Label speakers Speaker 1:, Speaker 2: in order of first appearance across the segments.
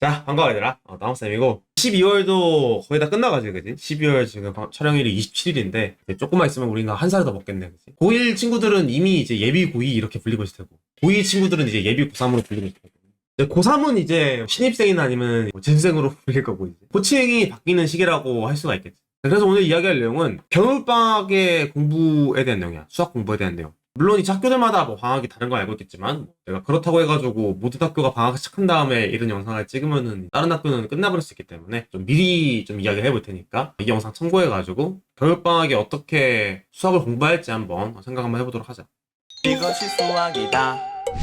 Speaker 1: 자, 반가워 얘들아. 어, 나무쌤이고 12월도 거의 다 끝나가지고 그지? 12월 지금 방- 촬영일이 27일인데 조금만 있으면 우리가 한 살 더 먹겠네 그지? 고1 친구들은 이미 이제 예비 고2 이렇게 불리고 있을 테고 고2 친구들은 이제 예비 고3으로 불리고 있을 테고 이제 고3은 이제 신입생이나 아니면 뭐 재수생으로 불릴 거고 이제 호칭이 바뀌는 시기라고 할 수가 있겠지. 그래서 오늘 이야기할 내용은 겨울방학의 공부에 대한 내용이야. 수학 공부에 대한 내용. 물론 이제 학교들마다 뭐 방학이 다른 걸 알고 있겠지만 내가 그렇다고 해가지고 모든 학교가 방학 시작한 다음에 이런 영상을 찍으면은 다른 학교는 끝나버릴 수 있기 때문에 좀 미리 좀 이야기를 해볼 테니까 이 영상 참고해가지고 겨울방학에 어떻게 수학을 공부할지 한번 생각 한번 해보도록 하자.
Speaker 2: 이것이 수학이다.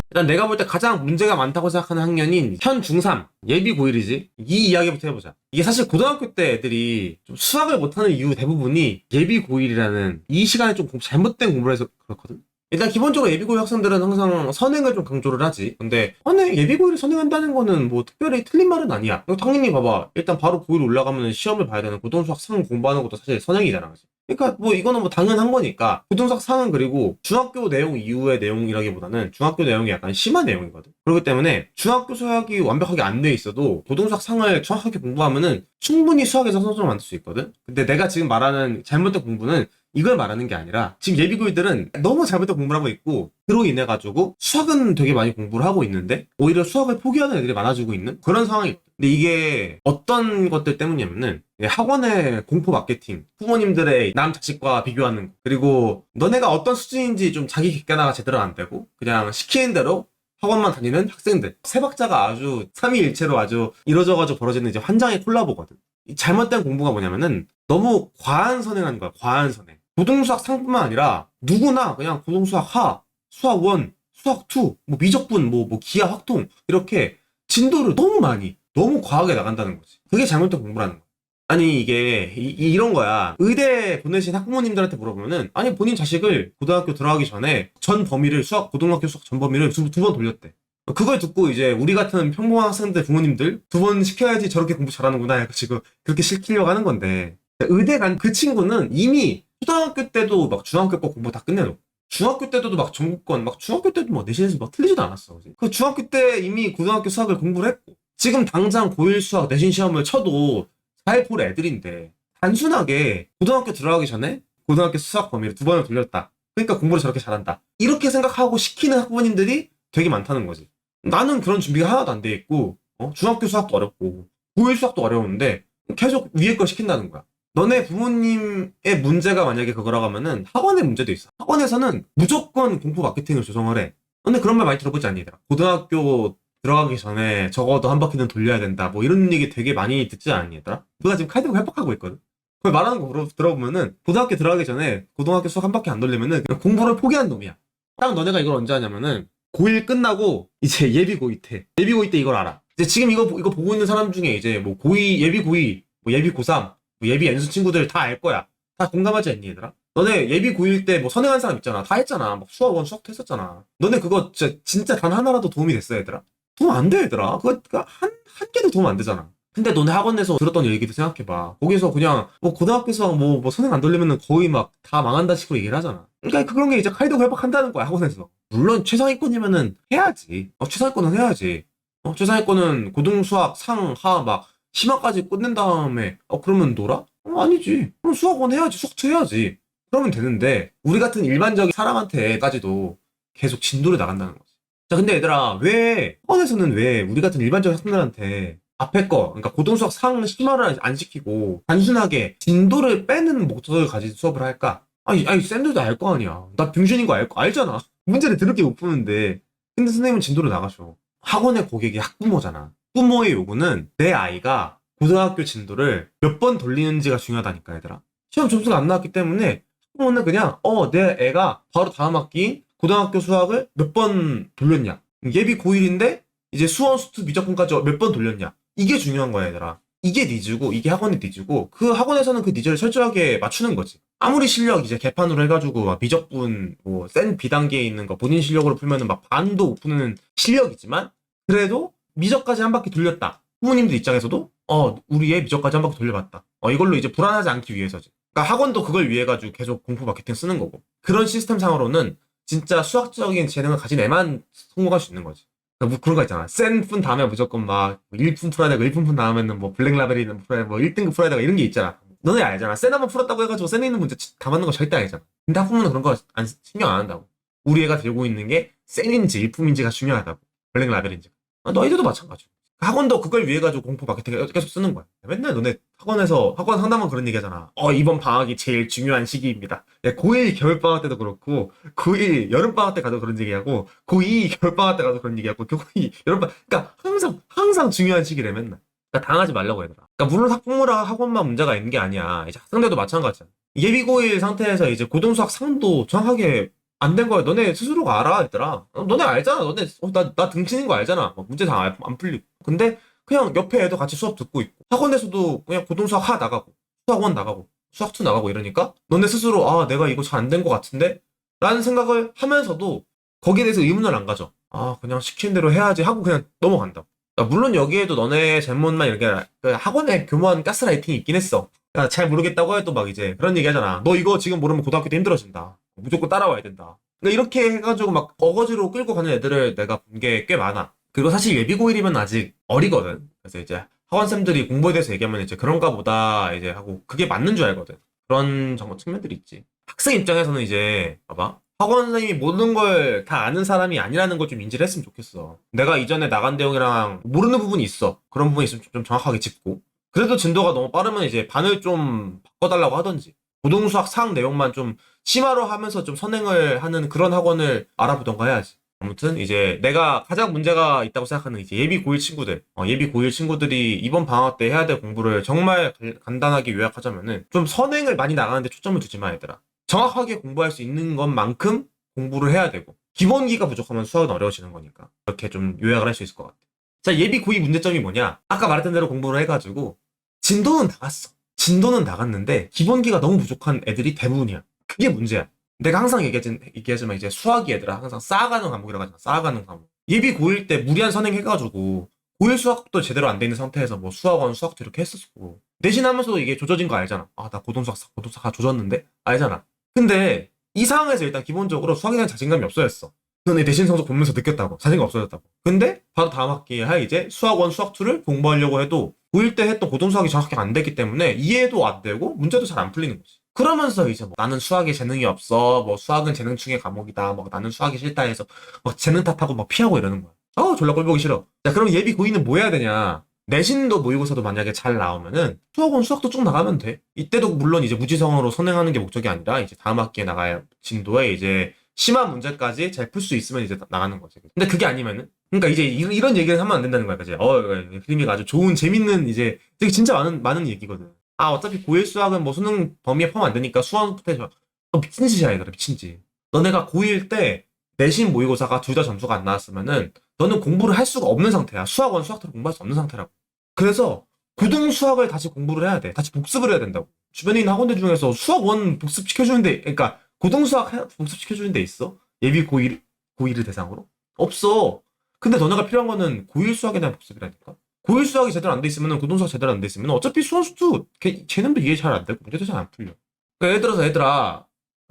Speaker 1: 일단 내가 볼 때 가장 문제가 많다고 생각하는 학년인 현 중3 예비 고1이지 이 이야기부터 해보자 이게 사실 고등학교 때 애들이 좀 수학을 못하는 이유 대부분이 예비 고1이라는 이 시간에 좀 공- 잘못된 공부를 해서 그렇거든 일단 기본적으로 예비 고1 학생들은 항상 선행을 좀 강조를 하지 근데 선행 예비 고1을 선행한다는 거는 뭐 특별히 틀린 말은 아니야 당연히 봐봐 일단 바로 고1 올라가면 시험을 봐야 되는 고등수학 상 공부하는 것도 사실 선행이잖아 그치? 그러니까 뭐 이거는 뭐 당연한 거니까 고등수학 상은 그리고 중학교 내용 이후의 내용이라기보다는 중학교 내용이 약간 심한 내용이거든. 그렇기 때문에 중학교 수학이 완벽하게 안 돼 있어도 고등수학 상을 정확하게 공부하면은 충분히 수학에서 성적을 만들 수 있거든. 근데 내가 지금 말하는 잘못된 공부는 이걸 말하는 게 아니라 지금 예비고이들은 너무 잘못된 공부를 하고 있고 그로 인해 가지고 수학은 되게 많이 공부를 하고 있는데 오히려 수학을 포기하는 애들이 많아지고 있는 그런 상황이 근데 이게 어떤 것들 때문이냐면은 학원의 공포 마케팅, 부모님들의 남 자식과 비교하는 거, 그리고 너네가 어떤 수준인지 좀 자기 객관화가 제대로 안 되고 그냥 시키는 대로 학원만 다니는 학생들 세 박자가 아주 삼위일체로 아주 이루어져가지고 벌어지는 이제 환장의 콜라보거든. 이 잘못된 공부가 뭐냐면은 너무 과한 선행하는 거야. 과한 선행. 고등수학 상뿐만 아니라 누구나 그냥 고등수학 하, 수학 원, 수학 투, 뭐 미적분, 뭐, 뭐 기하 확통 이렇게 진도를 너무 많이 너무 과하게 나간다는 거지. 그게 잘못된 공부라는 거야. 아니 이게 이, 런 거야. 의대 보내신 학부모님들한테 물어보면은 아니 본인 자식을 고등학교 들어가기 전에 전 범위를 수학 고등학교 수학 전 범위를 두 번 돌렸대. 그걸 듣고 이제 우리 같은 평범한 학생들 부모님들 두 번 시켜야지 저렇게 공부 잘하는구나 해가지고 그렇게 시키려고 하는 건데 의대 간 그 친구는 이미 초등학교 때도 막 중학교 거 공부 다 끝내놓고 중학교 때도 막 전국권 막 중학교 때도 막 내신에서 막 틀리지도 않았어. 그지? 그 중학교 때 이미 고등학교 수학을 공부를 했고 지금 당장 고1 수학 내신 시험을 쳐도 잘 볼 애들인데 단순하게 고등학교 들어가기 전에 고등학교 수학 범위를 두 번을 돌렸다. 그러니까 공부를 저렇게 잘한다. 이렇게 생각하고 시키는 학부모님들이 되게 많다는 거지. 나는 그런 준비가 하나도 안 돼 있고 어? 중학교 수학도 어렵고 고1 수학도 어려운데 계속 위에 걸 시킨다는 거야. 너네 부모님의 문제가 만약에 그거라고 하면은 학원의 문제도 있어. 학원에서는 무조건 공부 마케팅을 조성을 해. 근데 그런 말 많이 들어보지 않니, 얘들아? 고등학교 들어가기 전에 적어도 한 바퀴는 돌려야 된다. 뭐 이런 얘기 되게 많이 듣지 않니, 얘들아? 누가 지금 칼 들고 협박하고 있거든? 그걸 말하는 거 들어- 들어보면은 고등학교 들어가기 전에 고등학교 수학 한 바퀴 안 돌리면은 공부를 포기한 놈이야. 딱 너네가 이걸 언제 하냐면은 고1 끝나고 이제 예비 고2 때. 예비 고2 때 이걸 알아. 이제 지금 이거, 이거 보고 있는 사람 중에 이제 뭐 고2, 예비 고2, 뭐 예비 고3, 뭐 예비 연수 친구들 다 알 거야. 다 공감하지 않니, 얘들아? 너네 예비 고1 때뭐 선행한 사람 있잖아. 다 했잖아. 막 수학원 수학도 했었잖아. 너네 그거 진짜, 진짜 단 하나라도 도움이 됐어, 얘들아? 도움 안 돼, 얘들아. 그거 한, 한 개도 도움 안 되잖아. 근데 너네 학원 에서 들었던 얘기도 생각해봐. 거기서 그냥 뭐 고등학교 수학 뭐, 뭐 선행 안 돌리면은 거의 막 다 망한다 식으로 얘기를 하잖아. 그러니까 그런 게 이제 칼도 회복한다는 거야, 학원에서. 물론 최상위권이면은 해야지. 어, 최상위권은 해야지. 어, 최상위권은 고등수학 상, 하, 막 심화까지 끝낸 다음에 어, 그러면 놀아? 어, 아니지. 그럼 수학원 해야지. 수학투 해야지. 그러면 되는데 우리 같은 일반적인 사람한테까지도 계속 진도를 나간다는 거지. 자, 근데 얘들아, 왜, 학원에서는 왜 우리 같은 일반적인 학생들한테 앞에 거, 그러니까 고등수학 상 심화를 안 시키고 단순하게 진도를 빼는 목적을 가진 수업을 할까? 아니, 아니, 쌤들도 알 거 아니야. 나 병신인 거 알, 알잖아. 문제를 더럽게 못 푸는데. 근데 선생님은 진도를 나가셔. 학원의 고객이 학부모잖아. 부모의 요구는 내 아이가 고등학교 진도를 몇 번 돌리는지가 중요하다니까, 얘들아. 시험 점수가 안 나왔기 때문에 학부모는 그냥, 어, 내 애가 바로 다음 학기 고등학교 수학을 몇 번 돌렸냐. 예비 고1인데 이제 수원 수투 미적분까지 몇 번 돌렸냐. 이게 중요한 거야, 얘들아. 이게 니즈고, 이게 학원의 니즈고, 그 학원에서는 그 니즈를 철저하게 맞추는 거지. 아무리 실력 이제 개판으로 해가지고 막 미적분 뭐센 비단계에 있는 거 본인 실력으로 풀면은 막 반도 못 푸는 실력이지만 그래도 미적까지 한 바퀴 돌렸다. 부모님들 입장에서도 어 우리 애 미적까지 한 바퀴 돌려봤다. 어 이걸로 이제 불안하지 않기 위해서지. 그러니까 학원도 그걸 위해 가지고 계속 공부 마케팅 쓰는 거고 그런 시스템 상으로는 진짜 수학적인 재능을 가진 애만 성공할 수 있는 거지. 그뭐 그런 거 있잖아. 센푼 다음에 무조건 막 1푼 풀어야 되고 1푼 푼 다음에는 뭐 블랙 라벨이는 풀어야 되고 뭐 1등급 풀어야 되고 이런 게 있잖아. 너네 알잖아. 센 한번 풀었다고 해가지고 센에 있는 문제 다 맞는 거 절대 아니잖아. 근데 학부모는 그런 거 안, 신경 안 한다고. 우리 애가 들고 있는 게 센인지 일품인지가 중요하다고. 블랙 라벨인지. 아, 너희들도 마찬가지. 학원도 그걸 위해 가지고 공포 마케팅 계속 쓰는 거야. 맨날 너네 학원에서 학원 상담은 그런 얘기 하잖아. 어, 이번 방학이 제일 중요한 시기입니다. 야, 고1 겨울 방학 때도 그렇고, 고1 여름 방학 때 가도 그런 얘기하고, 고2 겨울 방학 때 가도 그런 얘기하고, 고2 여름 방학, 그러니까 항상, 항상 중요한 시기래, 맨날. 그러니까 당하지 말라고 얘들아. 그러니까 물론 학부모랑 학원만 문제가 있는 게 아니야. 이제 학생들도 마찬가지야. 예비 고1 상태에서 이제 고등수학 상도 정확하게 안 된 거야. 너네 스스로가 알아, 얘들아. 어, 너네 알잖아. 너네, 어, 나, 나 등치는 거 알잖아. 막 문제 다 안 풀리고. 근데 그냥 옆에 애도 같이 수업 듣고 있고. 학원에서도 그냥 고등수학 하 나가고. 수학원 나가고. 수학2 나가고 이러니까 너네 스스로, 아, 내가 이거 잘 안 된 거 같은데? 라는 생각을 하면서도 거기에 대해서 의문을 안 가져. 아, 그냥 시킨 대로 해야지 하고 그냥 넘어간다. 물론 여기에도 너네 잘못만 이렇게 그 학원에 교묘한 가스라이팅이 있긴 했어. 잘 모르겠다고 해도 막 이제 그런 얘기 하잖아. 너 이거 지금 모르면 고등학교 때 힘들어진다. 무조건 따라와야 된다. 그러니까 이렇게 해가지고 막 어거지로 끌고 가는 애들을 내가 본 게 꽤 많아. 그리고 사실 예비고1이면 아직 어리거든. 그래서 이제 학원쌤들이 공부에 대해서 얘기하면 이제 그런가 보다 이제 하고 그게 맞는 줄 알거든. 그런 정도 측면들이 있지. 학생 입장에서는 이제 봐봐. 학원 선생님이 모든 걸 다 아는 사람이 아니라는 걸 좀 인지를 했으면 좋겠어. 내가 이전에 나간 내용이랑 모르는 부분이 있어. 그런 부분이 있으면 좀 정확하게 짚고. 그래도 진도가 너무 빠르면 이제 반을 좀 바꿔달라고 하던지. 고등수학 상 내용만 좀 심화로 하면서 좀 선행을 하는 그런 학원을 알아보던가 해야지. 아무튼 이제 내가 가장 문제가 있다고 생각하는 이제 예비 고1 친구들, 어, 예비 고1 친구들이 이번 방학 때 해야 될 공부를 정말 간- 간단하게 요약하자면은 좀 선행을 많이 나가는데 초점을 두지 마 얘들아. 정확하게 공부할 수 있는 것만큼 공부를 해야 되고 기본기가 부족하면 수학은 어려워지는 거니까 이렇게 좀 요약을 할 수 있을 것 같아. 자 예비 고2 문제점이 뭐냐? 아까 말했던 대로 공부를 해가지고 진도는 나갔어. 진도는 나갔는데 기본기가 너무 부족한 애들이 대부분이야. 그게 문제야. 내가 항상 얘기하지, 얘기하지만 이제 수학이 얘들아 항상 쌓아가는 과목이라고 하잖아. 쌓아가는 과목. 예비 고1 때 무리한 선행 해가지고 고1 수학도 제대로 안 돼 있는 상태에서 뭐 수학원 수학도 이렇게 했었고 내신하면서도 이게 조져진 거 알잖아. 아 나 고등수학 고등수학 다 조졌는데 알잖아. 근데 이 상황에서 일단 기본적으로 수학에 대한 자신감이 없어졌어. 내 내신 성적 보면서 느꼈다고. 자신감 없어졌다고. 근데 바로 다음 학기에 할 이제 수학원 수학 2를 공부하려고 해도 고1 때 했던 고등 수학이 정확히 안 됐기 때문에 이해도 안 되고 문제도 잘 안 풀리는 거지. 그러면서 이제 뭐 나는 수학에 재능이 없어. 뭐 수학은 재능충의 과목이다. 뭐 나는 수학이 싫다 해서 막 재능 탓하고 막 피하고 이러는 거야. 어, 졸라 꼴보기 싫어. 자, 그럼 예비 고2는 뭐 해야 되냐? 내신도 모의고사도 만약에 잘 나오면은 수학원 수학도 쭉 나가면 돼. 이때도 물론 이제 무지성으로 선행하는 게 목적이 아니라 이제 다음 학기에 나갈 진도에 이제 심한 문제까지 잘 풀 수 있으면 이제 나- 나가는 거지. 근데 그게 아니면은 그러니까 이제 이- 이런 얘기를 하면 안 된다는 거야. 그지? 어, 그림이가 아주 좋은 재밌는 이제 되게 진짜 많은 많은 얘기거든. 아, 어차피 고1 수학은 뭐 수능 범위에 포함 안 되니까 수학부터. 너 미친 짓이야, 얘들아. 미친 짓. 너네가 고1 때 내신 모의고사가 둘 다 점수가 안 나왔으면은 너는 공부를 할 수가 없는 상태야. 수학원 수학도 공부할 수 없는 상태라고. 그래서 고등 수학을 다시 공부를 해야 돼. 다시 복습을 해야 된다고. 주변에 있는 학원들 중에서 수학원 복습 시켜주는데, 그러니까 고등 수학 해- 복습시켜주는 데 있어? 예비 고1, 고1을 대상으로? 없어. 근데 너네가 필요한 거는 고1 수학에 대한 복습이라니까? 고1 수학이 제대로 안 돼 있으면 고등 수학 제대로 안 돼 있으면 어차피 수원수도 걔- 쟤네도 이해 잘 안 되고 문제도 잘 안 풀려. 그러니까 예를 들어서 얘들아,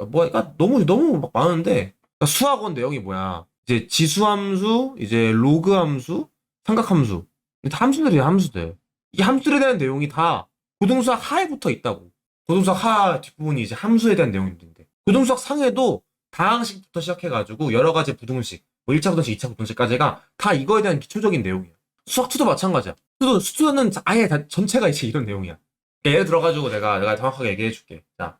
Speaker 1: 뭐, 그러니까 너무, 너무 막 많은데, 그러니까 수학원 내용이 뭐야? 이제 지수함수, 이제 로그함수, 삼각함수. 함수들이야, 함수들. 이 함수들에 대한 내용이 다 고등수학 하에 붙어 있다고. 고등수학 하 뒷부분이 이제 함수에 대한 내용인데. 고등수학 상에도 다항식부터 시작해가지고 여러 가지 부등식, 뭐 1차 부등식, 2차 부등식까지가 다 이거에 대한 기초적인 내용이야. 수학2도 마찬가지야. 수도, 수도는 아예 다 전체가 이제 이런 내용이야. 그러니까 예를 들어가지고 내가, 내가 정확하게 얘기해 줄게. 자,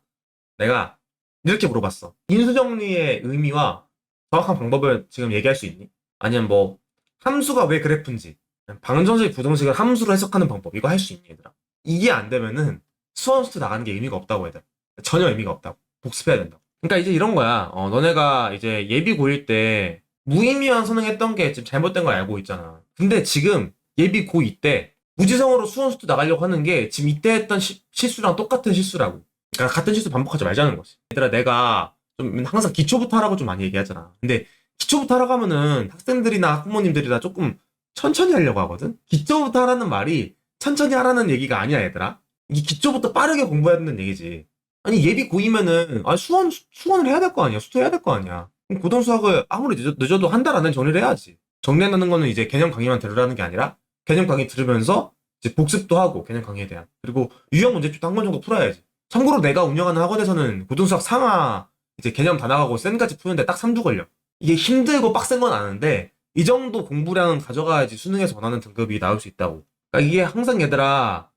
Speaker 1: 내가 이렇게 물어봤어. 인수정리의 의미와 정확한 방법을 지금 얘기할 수 있니? 아니면 뭐, 함수가 왜 그래프인지, 방정식, 부등식을 함수로 해석하는 방법, 이거 할 수 있니, 얘들아? 이게 안 되면은 수원수도 나가는 게 의미가 없다고, 얘들. 전혀 의미가 없다고. 복습해야 된다고. 그러니까 이제 이런 거야. 어, 너네가 이제 예비 고1 때 무의미한 선행했던 게 지금 잘못된 걸 알고 있잖아. 근데 지금 예비 고2 때 무지성으로 수원수도 나가려고 하는 게 지금 이때 했던 시- 실수랑 똑같은 실수라고. 그러니까 같은 실수 반복하지 말자는 거지. 얘들아, 내가 좀 항상 기초부터 하라고 좀 많이 얘기하잖아. 근데 기초부터 하라고 하면은 학생들이나 학부모님들이나 조금 천천히 하려고 하거든? 기초부터 하라는 말이 천천히 하라는 얘기가 아니야, 얘들아. 이게 기초부터 빠르게 공부해야 된다는 얘기지. 아니, 예비 고2면은, 아, 수원, 수원을 해야 될 거 아니야. 수도 해야 될 거 아니야. 그럼 고등 수학을 아무리 늦어, 늦어 도 한 달 안에 정리를 해야지. 정리한다는 거는 이제 개념 강의만 들으라는 게 아니라 개념 강의 들으면서 이제 복습도 하고 개념 강의에 대한 그리고 유형 문제집도 한 권 정도 풀어야지. 참고로 내가 운영하는 학원에서는 고등 수학 상하 이제 개념 다 나가고 쌤까지 푸는데 딱 3주 걸려. 이게 힘들고 빡센 건 아는데 이 정도 공부량은 가져가야지 수능에서 원하는 등급이 나올 수 있다고. 그러니까 이게 항상 얘들아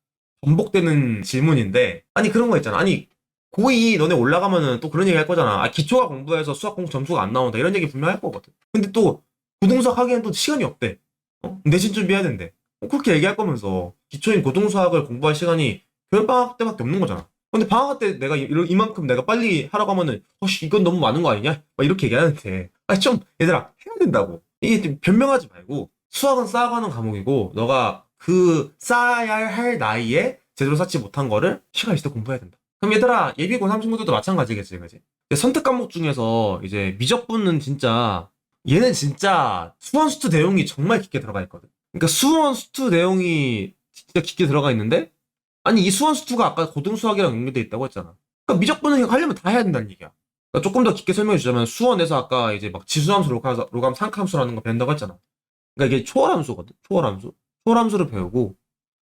Speaker 1: 반복되는 질문인데 아니 그런 거 있잖아. 아니 고2 너네 올라가면은 또 그런 얘기 할 거잖아. 아 기초가 공부해서 수학 공부 점수가 안 나온다 이런 얘기 분명 할 거거든. 근데 또 고등수학 하기엔 또 시간이 없대. 어? 내신 준비해야 된대. 어, 그렇게 얘기할 거면서 기초인 고등수학을 공부할 시간이 겨울방학 때밖에 없는 거잖아. 근데 방학 때 내가 이- 이만큼 내가 빨리 하라고 하면은 어씨 이건 너무 많은 거 아니냐? 막 이렇게 얘기하는데 아니 좀 얘들아 해야 된다고. 이게 좀 변명하지 말고 수학은 쌓아가는 과목이고 너가 그 쌓아야 할 나이에 제대로 쌓지 못한 거를 시간 있을 때 공부해야 된다. 그럼 얘들아 예비 고3 친구들도 마찬가지겠지, 그지? 선택 과목 중에서 이제 미적분은 진짜 얘는 진짜 수원 수투 내용이 정말 깊게 들어가 있거든. 그러니까 수원 수투 내용이 진짜 깊게 들어가 있는데 아니 이 수원 수투가 아까 고등 수학이랑 연결돼 있다고 했잖아. 그러니까 미적분은 그냥 하려면 다 해야 된다는 얘기야. 그러니까 조금 더 깊게 설명해 주자면 수원에서 아까 이제 막 지수함수, 로감, 상함수라는 거 배운다고 했잖아. 그러니까 이게 초월함수거든. 초월함수. 초월함수를 배우고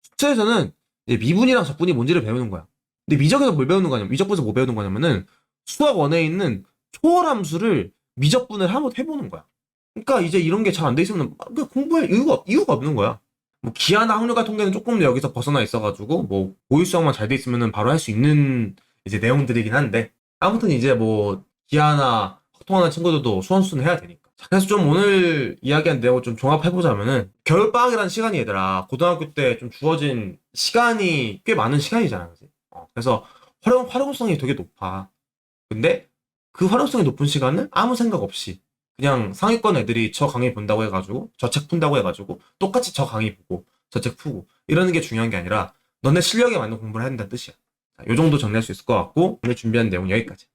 Speaker 1: 수투에서는 이제 미분이랑 적분이 뭔지를 배우는 거야. 근데 미적에서 뭘 배우는 거냐면 미적분에서 뭐 배우는 거냐면은 수학 원에 있는 초월함수를 미적분을 한번 해보는 거야. 그러니까 이제 이런 게 잘 안 돼 있으면 공부할 이유가 이유가 없는 거야. 뭐 기하나 확률과 통계는 조금 여기서 벗어나 있어가지고 뭐 고유 수학만 잘 돼 있으면은 바로 할 수 있는 이제 내용들이긴 한데 아무튼 이제 뭐 기하나 통하는 친구들도 수원수는 해야 되니까. 자, 그래서 좀 오늘 이야기한 내용을 좀 종합해보자면은 겨울방학이라는 시간이 얘들아 고등학교 때 좀 주어진 시간이 꽤 많은 시간이잖아, 그지? 어, 그래서 활용 활용성이 되게 높아. 근데 그 활용성이 높은 시간을 아무 생각 없이 그냥 상위권 애들이 저 강의 본다고 해가지고 저 책 푼다고 해가지고 똑같이 저 강의 보고 저 책 푸고 이러는 게 중요한 게 아니라 너네 실력에 맞는 공부를 된다는 뜻이야. 자, 요 정도 정리할 수 있을 것 같고 오늘 준비한 내용 여기까지.